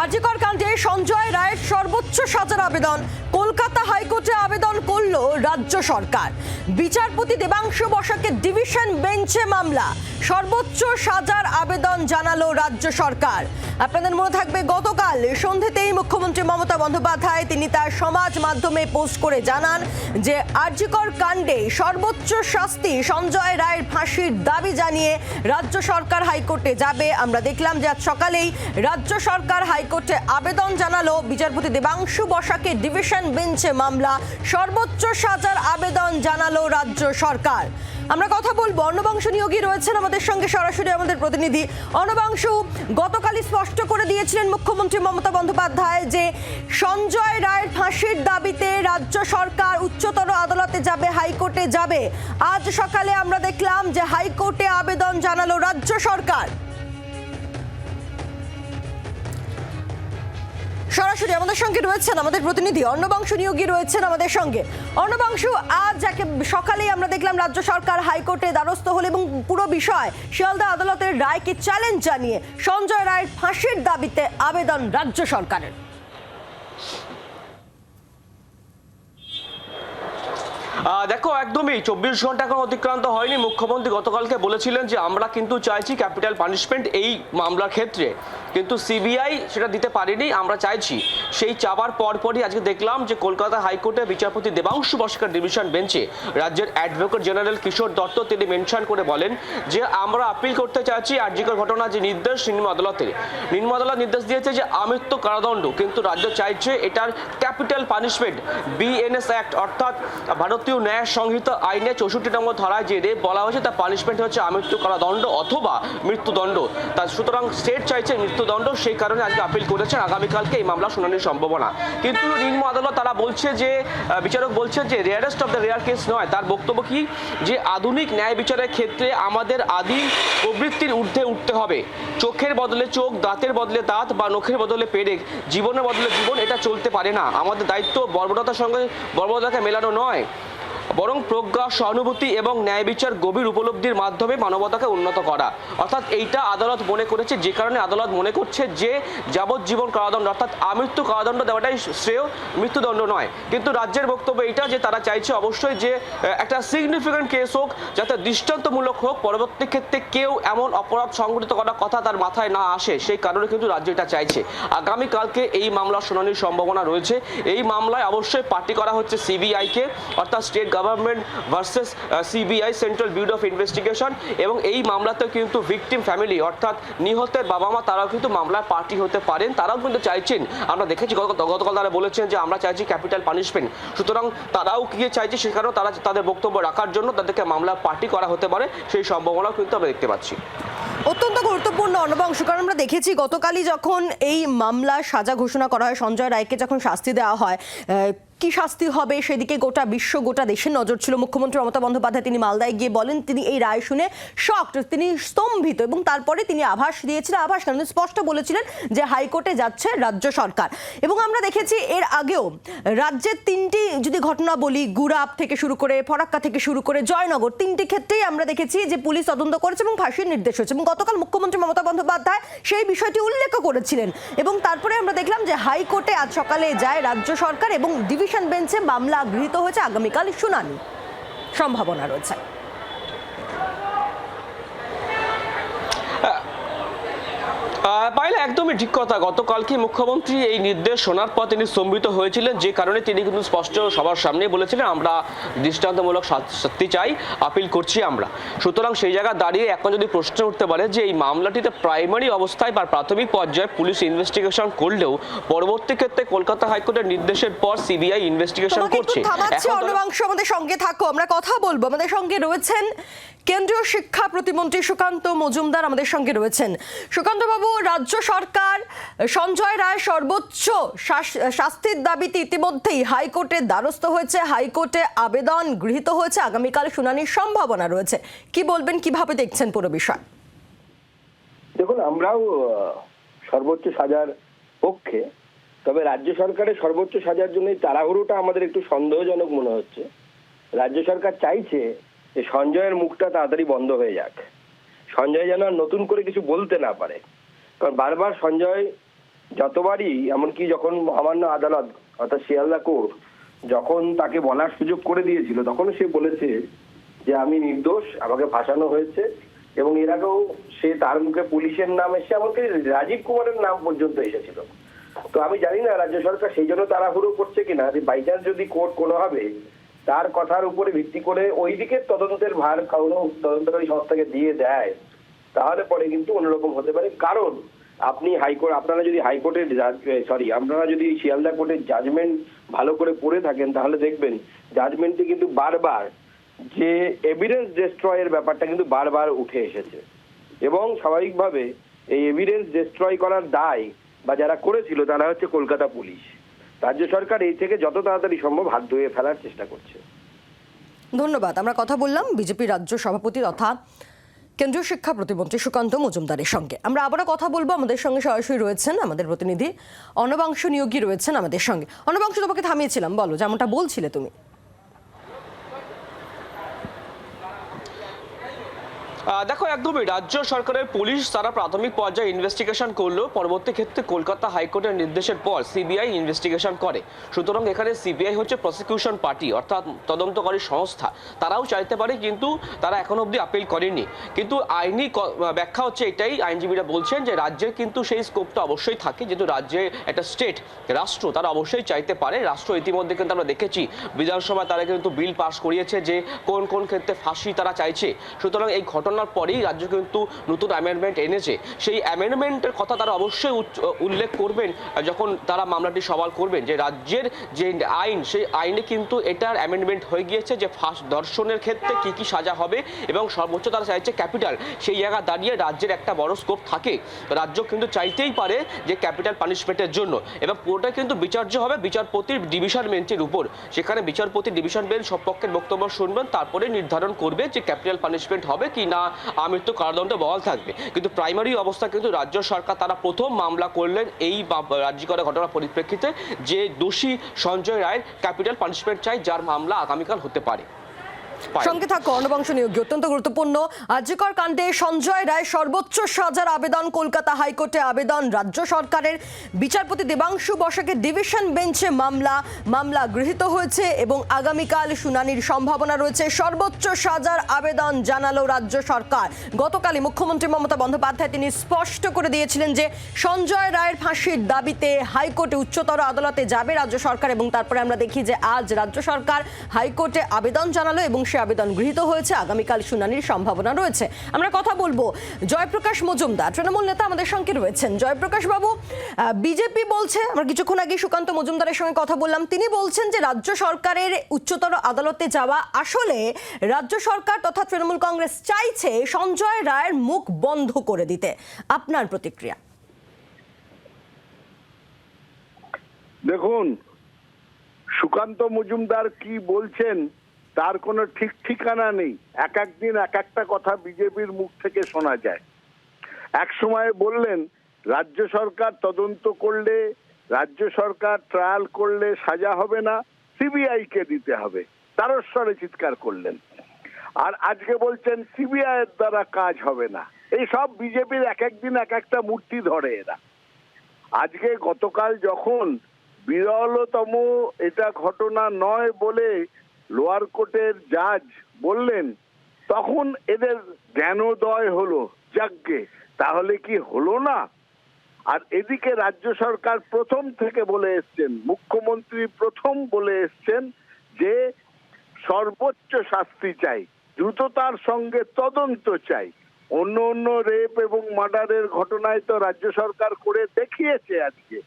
আরজিকর কাণ্ডে সঞ্জয় রায়ের সর্বোচ্চ সাজার আবেদন। কলকাতা হাইকোর্টে আবেদন করল রাজ্য সরকার। বিচারপতি দেবাংশু বসাকে ডিভিশন বেঞ্চে মামলা। সর্বোচ্চ সাজার আবেদন জানালো রাজ্য সরকার। আপনাদের মনে থাকবে, গতকাল সন্ধেতেই মুখ্যমন্ত্রী মমতা বন্দ্যোপাধ্যায় তিনি তার সমাজ মাধ্যমে পোস্ট করে জানান যে আরজিকর কাণ্ডে সর্বোচ্চ শাস্তি সঞ্জয় রায়ের ফাঁসির দাবি জানিয়ে রাজ্য সরকার হাইকোর্টে যাবে। আমরা দেখলাম যে আজ সকালেই রাজ্য সরকার হাইকোর্টে আবেদন জানালো বিচারপতি দেবাংশু বসাকে ডিভিশন বেঞ্চে মামলা। সর্বোচ্চ সাজার আবেদন জানালো রাজ্য সরকার। আমরা কথা বলব। অন্নবংশ নিয়োগী রয়েছেন আমাদের সঙ্গে সরাসরি আমাদের প্রতিনিধি। অন্নবংশ গতকালই স্পষ্ট করে দিয়েছিলেন মুখ্যমন্ত্রী মমতা বন্দ্যোপাধ্যায় যে সঞ্জয় রায়ের ফাঁসির দাবিতে রাজ্য সরকার উচ্চতর আদালতে যাবে, হাইকোর্টে যাবে। আজ সকালে আমরা দেখলাম যে হাইকোর্টে আবেদন জানালো রাজ্য সরকার। সরাসরি আমাদের সঙ্গে রয়েছেন আমাদের প্রতিনিধি অন্নবংশ নিয়োগী রয়েছেন আমাদের সঙ্গে। অন্নবংশ আজ যাকে সকালেই আমরা দেখলাম রাজ্য সরকার হাইকোর্টে দ্বারস্থ হল এবং পুরো বিষয় শিয়ালদা আদালতের রায়কে চ্যালেঞ্জ জানিয়ে সঞ্জয় রায়ের ফাঁসির দাবিতে আবেদন রাজ্য সরকারের। দেখো, একদমই চব্বিশ ঘণ্টা এখন অতিক্রান্ত হয়নি। মুখ্যমন্ত্রী গতকালকে বলেছিলেন যে, আমরা কিন্তু চাইছি ক্যাপিটাল পানিশমেন্ট এই মামলার ক্ষেত্রে। কিন্তু সিবিআই সেটা দিতে পারেনি, আমরা চাইছি। সেই চাবার পরপরই আজকে দেখলাম যে, কলকাতা হাইকোর্টে বিচারপতি দেবাংশু বস্কর ডিভিশন বেঞ্চে রাজ্যের অ্যাডভোকেট জেনারেল কিশোর দত্ত তিনি মেনশন করে বলেন যে, আমরা আপিল করতে চাইছি আর্যিকর ঘটনা যে নির্দেশ নিম্ন আদালতের। নিম্ন আদালত নির্দেশ দিয়েছে যে, আমৃত্যু কারাদণ্ড, কিন্তু রাজ্য চাইছে এটার ক্যাপিটাল পানিশমেন্ট, বিএনএস অ্যাক্ট, অর্থাৎ ভারতীয় ন্যায় সংহিতা আইনে চৌষট্টি নম্বর ধারায় যে রেপ বলা হয়েছে, তার পানিশমেন্ট হচ্ছে আমৃত্যু কারাদণ্ড অথবা মৃত্যুদণ্ড। তার সুতরাং স্টেট চাইছে মৃত্যুদণ্ড, সেই কারণে আজকে আপিল করেছেন। আগামীকালকে এই মামলা শুনানির সম্ভাবনা। কিন্তু নিম্ন আদালত তারা বলছে যে বিচারক বলছে যে rarest of the rare case নয়। তার বক্তব্য কি? যে আধুনিক ন্যায় বিচারের ক্ষেত্রে আমাদের আদি প্রবৃত্তির ঊর্ধ্বে উঠতে হবে। চোখের বদলে চোখ, দাঁতের বদলে দাঁত বা নখের বদলে পেরেক। জীবনের বদলে জীবন, এটা চলতে পারে না। আমাদের দায়িত্ব বর্বরতার সঙ্গে বর্বরতাকে মেলানো নয়। বরং প্রজ্ঞা, সহানুভূতি এবং ন্যায় বিচার গভীর উপলব্ধির মাধ্যমে মানবতাকে উন্নত করা। অর্থাৎ এইটা আদালত মনে করেছে, যে কারণে আদালত মনে করছে যে যাবজ্জীবন কারাদণ্ড, অর্থাৎ আমৃত্যু কারাদণ্ড দেওয়াটাই শ্রেয়, মৃত্যুদণ্ড নয়। কিন্তু রাজ্যের বক্তব্য এইটা, যে তারা চাইছে অবশ্যই যে একটা সিগনিফিক্যান্ট কেস হোক, যাতে দৃষ্টান্তমূলক হোক, পরবর্তী ক্ষেত্রে কেউ এমন অপরাধ সংঘটিত করার কথা তার মাথায় না আসে, সেই কারণে কিন্তু রাজ্য এটা চাইছে। আগামীকালকে এই মামলার শুনানির সম্ভাবনা রয়েছে। এই মামলায় অবশ্যই পার্টি করা হচ্ছে সিবিআইকে অর্থাৎ state government versus CBI central bureau of investigation এবং এই মামলাতে কিন্তু ভিকটিম ফ্যামিলি অর্থাৎ নিহতের বাবা মা তারাও কিন্তু মামলায় পার্টি হতে পারেন। তারাও কিন্তু চাইছেন, আমরা দেখেছি গত- গতকাল তারা বলেছেন যে আমরা চাইছি ক্যাপিটাল পানিশমেন্ট সুতরাং তারাও কি চাইছে, সে কারণে তারা তাদের বক্তব্য রাখার জন্য তাদেরকে মামলায় পার্টি করা হতে পারে, সেই সম্ভাবনাও কিন্তু আমরা দেখতে পাচ্ছি। অত্যন্ত গুরুত্বপূর্ণ অন্নবংশ কারণ আমরা দেখেছি গতকালই যখন এই মামলার সাজা ঘোষণা করা হয়, সঞ্জয় রায়কে যখন শাস্তি দেওয়া হয় কি শাস্তি হবে? সেদিকে গোটা বিশ্ব, গোটা দেশের নজর ছিল। মুখ্যমন্ত্রী মমতা বন্দ্যোপাধ্যায় তিনি মালদায় গিয়ে বলেন, তিনি এই রায় শুনে শকড তিনি স্তম্ভিত এবং তারপরে তিনি আভাস দিয়েছিলেন। আভাস তিনি স্পষ্ট বলেছিলেন যে হাইকোর্টে যাচ্ছে রাজ্য সরকার। এবং আমরা দেখেছি এর আগেও রাজ্যের তিনটি, যদি ঘটনা বলি গুরাপ থেকে শুরু করে ফরাক্কা থেকে শুরু করে জয়নগর, তিনটি ক্ষেত্রেই আমরা দেখেছি যে পুলিশ তদন্ত করেছে এবং ফাঁসির নির্দেশ হয়েছে। এবং গতকাল মুখ্যমন্ত্রী মমতা বন্দ্যোপাধ্যায় সেই বিষয়টি উল্লেখ করেছিলেন। এবং তারপরে আমরা দেখলাম যে হাইকোর্টে আজ সকালে যায় রাজ্য সরকার এবং ডিভিশন বেঞ্চে মামলা গৃহীত হয়েছে আগামীকাল শুনানি। সম্ভাবনা রয়েছে। পাইলে একদমই ঠিক কথা। গতকালকে মুখ্যমন্ত্রী এই নির্দেশ শোনার পর তিনি স্তম্ভিত হয়েছিলেন যে কারণে তিনি কিন্তু স্পষ্ট সবার সামনে বলেছিলেন আমরা দৃষ্টান্তমূলক শাস্তি চাই আপিল করছি আমরা। সুতরাং সেই জায়গায় দাঁড়িয়ে এখন যদি প্রশ্ন উঠতে পারে যে এই মামলাটিতে প্রাইমারি অবস্থায় বা প্রাথমিক পর্যায়ে পুলিশ ইনভেস্টিগেশন করলেও পরবর্তী ক্ষেত্রে কলকাতা হাইকোর্টের নির্দেশের পর সিবিআই ইনভেস্টিগেশন করছে? অন্নবাংশ আমাদের সঙ্গে থাকো আমরা কথা বলব। আমাদের সঙ্গে রয়েছেন কেন্দ্রীয় শিক্ষা প্রতিমন্ত্রী সুকান্ত মজুমদার আমাদের সঙ্গে রয়েছেন। সুকান্ত বাবু রাজ্য সরকার সঞ্জয় রায় সর্বোচ্চ শাস্তির দাবিতে ইতিমধ্যেই হাইকোর্টে দ্বারস্থ হয়েছে। হাইকোর্টে আবেদন গৃহীত হয়েছে। আগামীকাল শুনানির সম্ভাবনা রয়েছে। কি বলবেন, কীভাবে দেখছেন পুরো বিষয়? দেখুন, আমরাও সর্বোচ্চ সাজার পক্ষে, তবে রাজ্য সরকারের সর্বোচ্চ সাজার জন্য তাড়াহুড়োটা আমাদের একটু সন্দেহজনক মনে হচ্ছে। রাজ্য সরকার চাইছে যে সঞ্জয়ের মুখটা তাড়াতাড়ি বন্ধ হয়ে যাক। সঞ্জয় যেন নতুন করে কিছু বলতে না পারে। বারবার সঞ্জয় যতবারই, এমনকি যখন মহামান্য আদালত, অর্থাৎ শিয়ালদা কোর্ট, যখন তাকে বলার সুযোগ করে দিয়েছিল, তখন সে বলেছে যে, আমি নির্দোষ, আমাকে ফাঁসানো হয়েছে। এবং এর আগেও সে তার মুখে পুলিশের নাম এসে এমনকি রাজীব কুমারের নাম পর্যন্ত এসেছিল। তো আমি জানি না, রাজ্য সরকার সেই জন্য তাড়াহুড়ো করছে কিনা, যে বাইচান্স যদি কোর্ট কোনোভাবে তার কথার উপরে ভিত্তি করে ওই দিকের তদন্তের ভার কারও তদন্তকারী সংস্থাকে দিয়ে দেয় তাহলে পরে কিন্তু অন্যরকম হতে পারে। কারণ আপনি হাইকোর্ট, আপনারা যদি হাইকোর্টের সরি আপনারা যদি শিয়ালদা কোর্টের জাজমেন্ট ভালো করে পড়ে থাকেন, তাহলে দেখবেন জাজমেন্টে কিন্তু বারবার যে এভিডেন্স ডেস্ট্রয়ের ব্যাপারটা কিন্তু বারবার উঠে এসেছে। এবং স্বাভাবিকভাবে এই এভিডেন্স ডেস্ট্রয় করার দায় বা যারা করেছিল, তারা হচ্ছে কলকাতা পুলিশ। রাজ্য সরকার এই থেকে যত তাড়াতাড়ি সম্ভব হাত ধুয়ে ফেলার চেষ্টা করছে। ধন্যবাদ। আমরা কথা বললাম বিজেপি রাজ্য সভাপতি তথা কেন্দ্রীয় শিক্ষা প্রতিমন্ত্রী সুকান্ত মজুমদারের সঙ্গে। আমরা আবারও কথা বলব, আমাদের সঙ্গে সরাসরি রয়েছেন আমাদের প্রতিনিধি অনবাংশ নিয়োগী রয়েছেন আমাদের সঙ্গে। অনবাংশ তোমাকে থামিয়েছিলাম, বলো, যেমনটা বলছিলে তুমি। দেখো, একদমই রাজ্য সরকারের পুলিশ তারা প্রাথমিক পর্যায়ে ইনভেস্টিগেশন করল পরবর্তী ক্ষেত্রে কলকাতা হাইকোর্টের নির্দেশের পর সিবিআই ইনভেস্টিগেশন করে। সুতরাং এখানে সিবিআই হচ্ছে প্রসিকিউশন পার্টি অর্থাৎ তদন্তকারী সংস্থা। তারাও চাইতে পারে, কিন্তু তারা এখন অবধি আপিল করেনি। কিন্তু আইনি ব্যাখ্যা হচ্ছে এটাই, আইনজীবীরা বলছেন যে রাজ্যের কিন্তু সেই স্কোপটা অবশ্যই থাকে, যেহেতু রাজ্যে একটা স্টেট রাষ্ট্র, তারা অবশ্যই চাইতে পারে। রাষ্ট্র ইতিমধ্যে কিন্তু আমরা দেখেছি, বিধানসভায় তারা কিন্তু বিল পাস করিয়েছে যে কোন কোন ক্ষেত্রে ফাঁসি তারা চাইছে। সুতরাং এই ঘটনার পরেই রাজ্য কিন্তু নতুন অ্যামেন্ডমেন্ট এনেছে। সেই অ্যামেন্ডমেন্টের কথা তারা অবশ্যই উল্লেখ করবেন যখন তারা মামলাটি সওয়াল করবেন যে রাজ্যের যে আইন, সেই আইনে কিন্তু এটার অ্যামেন্ডমেন্ট হয়ে গিয়েছে যে ফার্স্ট দর্শনের ক্ষেত্রে কি কি সাজা হবে এবং সর্বোচ্চ তারা চাইছে ক্যাপিটাল সেই জায়গা দাঁড়িয়ে রাজ্যের একটা বড় স্কোপ থাকে। রাজ্য কিন্তু চাইতেই পারে যে ক্যাপিটাল পানিশমেন্টের জন্য এবং পুরোটা কিন্তু বিচার্য হবে বিচারপতির ডিভিশন বেঞ্চের উপর। সেখানে বিচারপতি ডিভিশন বেঞ্চ সব পক্ষের বক্তব্য শুনবেন, তারপরে নির্ধারণ করবে যে ক্যাপিটাল পানিশমেন্ট হবে কি না আমৃত্যু কারাদণ্ড বহাল থাকবে কিন্তু প্রাইমারি অবস্থা কিন্তু রাজ্য সরকার তারা প্রথম মামলা করলেন এই রাজ্যিকরা ঘটনার পরিপ্রেক্ষিতে যে দোষী সঞ্জয় রায়ের ক্যাপিটাল পানিশমেন্ট চাই, যার মামলা আগামীকাল হতে পারে। সঙ্গে থাকো অনবংশ নিয়োগী অত্যন্ত গুরুত্বপূর্ণ। আর্যিকর কাণ্ডে সঞ্জয় রায় সর্বোচ্চ সাজার আবেদন, কলকাতা হাইকোর্টে আবেদন, রাজ্য সরকারের বিচারপতি দেবাংশু বসাকের ডিভিশন বেঞ্চে মামলা মামলা গৃহীত হয়েছে এবং আগামীকাল শুনানির সম্ভাবনা রয়েছে। সর্বোচ্চ সাজার আবেদন জানালো রাজ্য সরকার। গতকালই মুখ্যমন্ত্রী মমতা বন্দ্যোপাধ্যায় তিনি স্পষ্ট করে দিয়েছিলেন যে সঞ্জয় রায়ের ফাঁসির দাবিতে হাইকোর্টে উচ্চতর আদালতে যাবে রাজ্য সরকার এবং তারপরে আমরা দেখি যে আজ রাজ্য সরকার হাইকোর্টে আবেদন জানালো এবং সে আবেদন গৃহীত হয়েছে, আগামীকাল শুনানির সম্ভাবনা রয়েছে। আমরা কথা বলব জয়প্রকাশ মজুমদার। তৃণমূল নেতা আমাদের সঙ্গে রয়েছেন। জয়প্রকাশ বাবু বিজেপি বলছে, আমরা কিছুক্ষণ আগে সুকান্ত মজুমদারের সঙ্গে কথা বললাম, তিনি বলছেন যে রাজ্য সরকারের উচ্চতর আদালতে যাওয়া আসলে রাজ্য সরকার তথা তৃণমূল কংগ্রেস চাইছে সঞ্জয় রায়ের মুখ বন্ধ করে দিতে। আপনার প্রতিক্রিয়া? দেখুন, সুকান্ত মজুমদার কি বলছেন তার কোনো ঠিক ঠিকানা নেই। এক এক দিন এক একটা কথা বিজেপির মুখ থেকে শোনা যায়। এক সময় বললেন, রাজ্য সরকার তদন্ত করলে, রাজ্য সরকার ট্রায়াল করলে সাজা হবে না সিবিআই কে দিতে হবে। তারস্বরে চিৎকার করলেন। আর আজকে বলছেন সিবিআই এর দ্বারা কাজ হবে না। এই সব বিজেপির এক একদিন এক একটা মূর্তি ধরে এরা। আজকে গতকাল যখন বিরলতম এটা ঘটনা নয় বলে লোয়ার কোর্টের জাজ বললেন, তখন এদের জ্ঞানোদয় হলো, যাজ্ঞে। তাহলে কি হলো না? আর এদিকে রাজ্য সরকার প্রথম থেকে বলে এসছেন, মুখ্যমন্ত্রী প্রথম বলে এসছেন যে সর্বোচ্চ শাস্তি চাই, দ্রুততার সঙ্গে তদন্ত চাই। অন্য অন্য রেপ এবং মার্ডারের ঘটনায় তো রাজ্য সরকার করে দেখিয়েছে আজকে।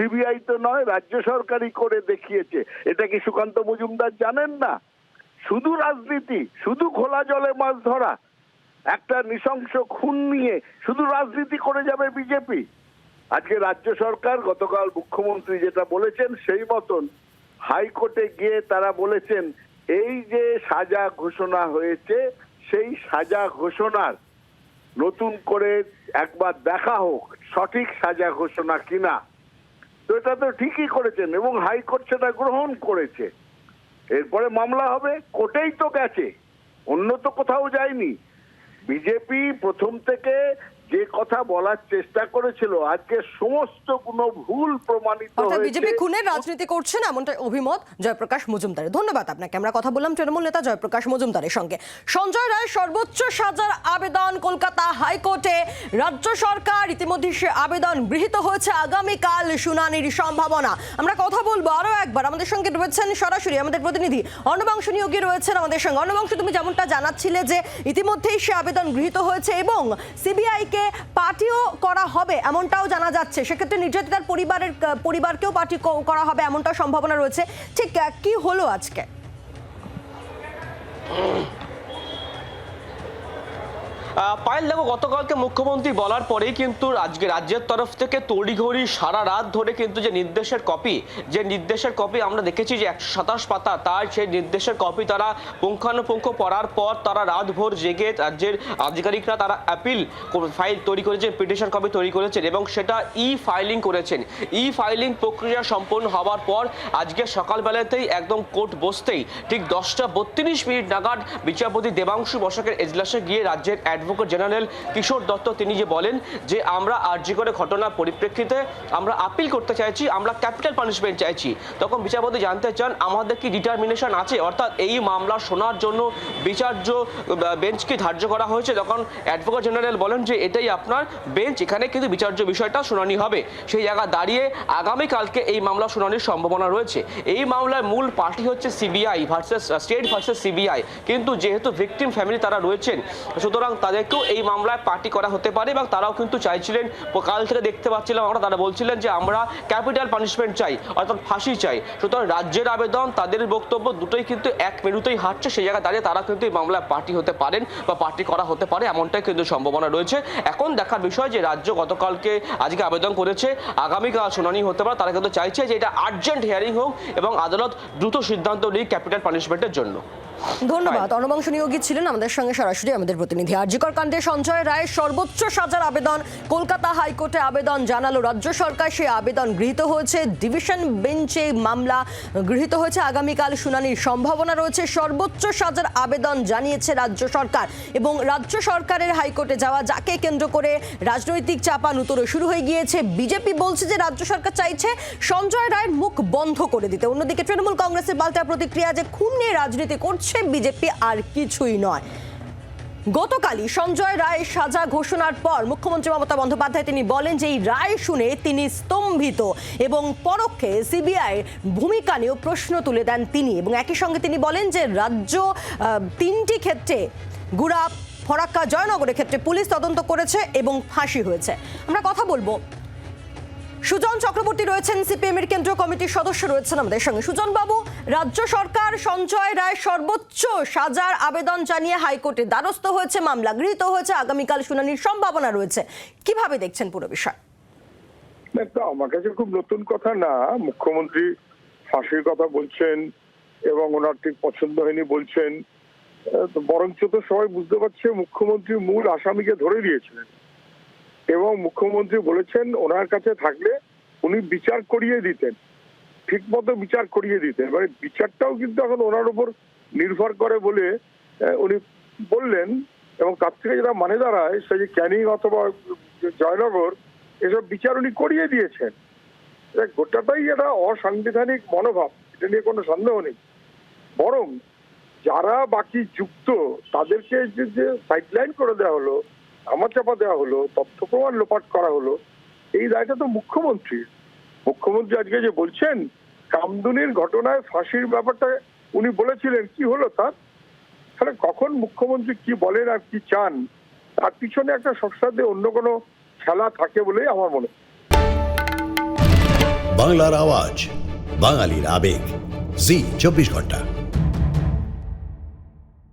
সিবিআই তো নয়, রাজ্য সরকারই করে দেখিয়েছে। এটা কি সুকান্ত মজুমদার জানেন না? শুধু রাজনীতি, শুধু খোলা জলে মাছ ধরা, একটা নৃশংস খুন নিয়ে শুধু রাজনীতি করে যাবে বিজেপি? আজকে রাজ্য সরকার, গতকাল মুখ্যমন্ত্রী যেটা বলেছেন সেই মতন হাইকোর্টে গিয়ে তারা বলেছেন, এই যে সাজা ঘোষণা হয়েছে, সেই সাজা ঘোষণার নতুন করে একবার দেখা হোক, সঠিক সাজা ঘোষণা কিনা। তো এটা তো ঠিকই করেছেন এবং হাইকোর্ট সেটা গ্রহণ করেছে। এরপরে মামলা হবে, কোর্টেই তো গেছে, অন্য তো কোথাও যায়নি। বিজেপি প্রথম থেকে যে কথা বলার চেষ্টা করেছিল আজকে সমস্ত কোনো ভুল প্রমাণিত হয়েছে। বিজেপি খুনের রাজনীতি করছে না এমনটা অভিমত জয়প্রকাশ মজুমদারের। ধন্যবাদ আপনাকে। আমরা কথা বললাম তৃণমূল নেতা জয়প্রকাশ মজুমদারের সঙ্গে। সঞ্জয় রায় সর্বোচ্চ সাজার আবেদন কলকাতা হাইকোর্টে। রাজ্য সরকার ইতিমধ্যে সে আবেদন গৃহীত হয়েছে আগামীকাল শুনানির সম্ভাবনা। আমরা কথা বলব আরও একবার। আমাদের সঙ্গে রয়েছেন সরাসরি আমাদের প্রতিনিধি অর্ণবাংশ নিয়োগী রয়েছেন আমাদের সঙ্গে। অর্ণবাংশ তুমি যেমনটা জানাচ্ছিলে যে ইতিমধ্যেই সে আবেদন গৃহীত হয়েছে এবং সিবিআই কে পার্টিও করা হবে, এমনটাও জানা যাচ্ছে। সেক্ষেত্রে নির্যাতিতার পরিবারের পরিবারকেও পার্টি করা হবে, এমনটাও সম্ভাবনা রয়েছে। ঠিক কি হলো আজকে? পায়েল, দেখো, গতকালকে মুখ্যমন্ত্রী বলার পরেই কিন্তু আজকে রাজ্যের তরফ থেকে তড়িঘড়ি সারা রাত ধরে কিন্তু যে নির্দেশের কপি, যে নির্দেশের কপি আমরা দেখেছি যে একশো সাতাশ পাতা, তার সেই নির্দেশের কপি তারা পুঙ্খানুপুঙ্খ পড়ার পর তারা রাতভর জেগে রাজ্যের আধিকারিকরা তারা অ্যাপিল ফাইল তৈরি করেছেন পিটিশন কপি তৈরি করেছেন এবং সেটা ই ফাইলিং করেছেন। ই ফাইলিং প্রক্রিয়া সম্পন্ন হওয়ার পর আজকে সকালবেলাতেই একদম কোর্ট বসতেই ঠিক দশটা বত্রিশ মিনিট নাগাদ বিচারপতি দেবাংশু বসাকের এজলাসে গিয়ে রাজ্যের অ্যাডভোকেট জেনারেল কিশোর দত্ত, তিনি যে বলেন যে আমরা আর্জি করে ঘটনার পরিপ্রেক্ষিতে আমরা আপিল করতে চাইছি, আমরা ক্যাপিটাল পানিশমেন্ট চাইছি। তখন বিচারপতি জানতে চান, আমাদের কি ডিটারমিনেশন আছে? অর্থাৎ এই মামলা শোনার জন্য বিচার্য বেঞ্চ কি ধার্য করা হয়েছে। তখন অ্যাডভোকেট জেনারেল বলেন যে, এটাই আপনার বেঞ্চ, এখানে কিন্তু বিচার্য বিষয়টা শুনানি হবে। সেই জায়গা দাঁড়িয়ে আগামীকালকে এই মামলা শুনানির সম্ভাবনা রয়েছে। এই মামলার মূল পার্টি হচ্ছে CBI versus state versus CBI কিন্তু যেহেতু ভিকটিম ফ্যামিলি তারা রয়েছেন, সুতরাং তাদেরকেও এই মামলায় পার্টি করা হতে পারে এবং তারাও কিন্তু চাইছিলেন, কাল থেকে দেখতে পাচ্ছিলাম আমরা, তারা বলছিলেন যে আমরা ক্যাপিটাল পানিশমেন্ট চাই, অর্থাৎ ফাঁসি চাই। সুতরাং রাজ্যের আবেদন, তাদের বক্তব্য দুটোই কিন্তু এক মেরুতেই হাঁটছে, সেই জায়গায় দাঁড়িয়ে তারা কিন্তু এই মামলায় পার্টি হতে পারেন বা পার্টি করা হতে পারে, এমনটাই কিন্তু সম্ভাবনা রয়েছে। এখন দেখার বিষয় যে রাজ্য গতকালকে আজকে আবেদন করেছে, আগামীকাল শুনানি হতে পারে, তারা কিন্তু চাইছে যে এটা আর্জেন্ট হিয়ারিং হোক এবং আদালত দ্রুত সিদ্ধান্ত নিক ক্যাপিটাল পানিশমেন্টের জন্য। ধন্যবাদ। অনবংশ নিয়োগী ছিলেন আমাদের সঙ্গে সরাসরি আমাদের প্রতিনিধি আরজিকর কাণ্ডে সঞ্জয় রায় সর্বোচ্চ সাজার আবেদন। কলকাতা হাইকোর্টে আবেদন জানালো রাজ্য সরকার। সেই আবেদন গৃহীত হয়েছে। ডিভিশন বেঞ্চে মামলা গৃহীত হয়েছে। আগামীকাল শুনানির সম্ভাবনা রয়েছে। সর্বোচ্চ সাজার আবেদন জানিয়েছে রাজ্য সরকার এবং রাজ্য সরকারের হাইকোর্টে যাওয়া যাকে কেন্দ্র করে রাজনৈতিক চাপা নতুন শুরু হয়ে গিয়েছে। বিজেপি বলছে যে রাজ্য সরকার চাইছে সঞ্জয় রায়ের মুখ বন্ধ করে দিতে। অন্যদিকে তৃণমূল কংগ্রেসের পাল্টা প্রতিক্রিয়া যে খুন নিয়ে রাজনীতি করছে বিজেপি আর কিছুই নয়। গতকালই সঞ্জয় রায় সাজা ঘোষণার পর মুখ্যমন্ত্রী মমতা বন্দ্যোপাধ্যায় তিনি বলেন যে এই রায় শুনে তিনি স্তম্ভিত এবং পরোক্ষে সিবিআই ভূমিকা নিয়েও প্রশ্ন তুলে দেন তিনি এবং একই সঙ্গে তিনি বলেন যে রাজ্য তিনটি ক্ষেত্রে গুড়া ফরাক্কা জয়নগরের ক্ষেত্রে পুলিশ তদন্ত করেছে এবং ফাঁসি হয়েছে। আমরা কথা বলব সুজন চক্রবর্তী রয়েছেন সিপিএম এর কেন্দ্রীয় কমিটির সদস্য রয়েছেন আমাদের সঙ্গে। সুজন বাবু রাজ্য সরকার সঞ্জয় রায় সর্বোচ্চ সাজার আবেদন জানিয়ে হাইকোর্টে দ্বারস্থ হয়েছে, মামলা গৃহীত হয়েছে, আগামীকাল শুনানির সম্ভাবনা রয়েছে। কীভাবে দেখছেন পুরো বিষয়? আমার কাছে খুব নতুন কথা না। মুখ্যমন্ত্রী ফাঁসির কথা বলছেন এবং ওনার ঠিক পছন্দ হয়নি বলছেন। বরঞ্চ তো সবাই বুঝতে পারছে, মুখ্যমন্ত্রী মূল আসামিকে ধরে দিয়েছিলেন। এবং মুখ্যমন্ত্রী বলেছেন ওনার কাছে থাকলে উনি বিচার করিয়ে দিতেন, ঠিক মতো বিচার করিয়ে দিতেন। মানে বিচারটাও কিন্তু এখন ওনার উপর নির্ভর করে বলে উনি বললেন এবং তার থেকে যেটা মানে দাঁড়ায় সে যে ক্যানিং অথবা জয়নগর, এসব বিচার উনি করিয়ে দিয়েছেন। গোটাটাই এটা অসাংবিধানিক মনোভাব, এটা নিয়ে কোনো সন্দেহ নেই। বরং যারা বাকি যুক্ত, তাদেরকে যে যে সাইডলাইন করে দেওয়া হলো আমার চাপা দেওয়া হলো, তথ্য প্রমাণ লোপাট করা হলো। এই দায়টা তো মুখ্যমন্ত্রীর মুখ্যমন্ত্রী আজকে যে বলছেন, কামদুনির ঘটনায় ফাঁসির ব্যাপারটা উনি বলেছিলেন, কি হলো তার? তাহলে কখন মুখ্যমন্ত্রী কি বলেন আর কি চান? তার পিছনে একটা সবসাথে অন্য কোনো খেলা থাকে বলেই আমার মনে বাংলার আওয়াজ, বাঙালির আবেগ। জি, চব্বিশ ঘণ্টা।